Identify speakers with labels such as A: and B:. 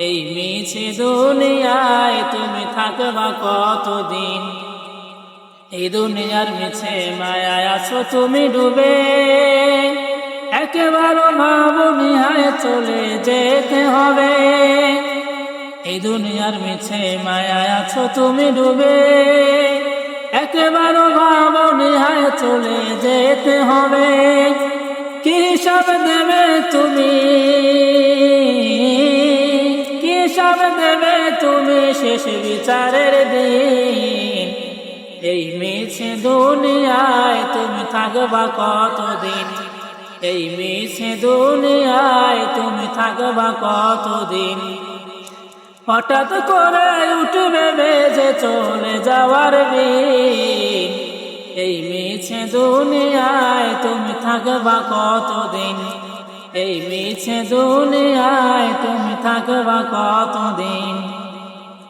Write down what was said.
A: এই মিছে দুনিয়ায় তুমি থাকবা কতদিন? এই দুনিয়ার মিছে মায়ায় আছো তুমি ডুবে। একেবারে ভাবনি হায় চলে যেতে হবে। এই দুনিয়ার মিছে মায়ায় আছো তুমি ডুবে। একেবারে ভাবনি হায় চলে যেতে হবে। কি সব দেবে তুমি শেষ বিচারের দিন। এই মিছে দুনিয়ায় তুমি থাকবা কতদিন? এই মিছে দুনিয়ায় তুমি থাকবা কতদিন? হঠাৎ করে উঠবে বেজে চলে যাওয়ার দিন। এই মিছে দুনিয়ায় তুমি থাকবা কতদিন? এই মিছে দুনিয়ায় তুমি থাকবা কতদিন?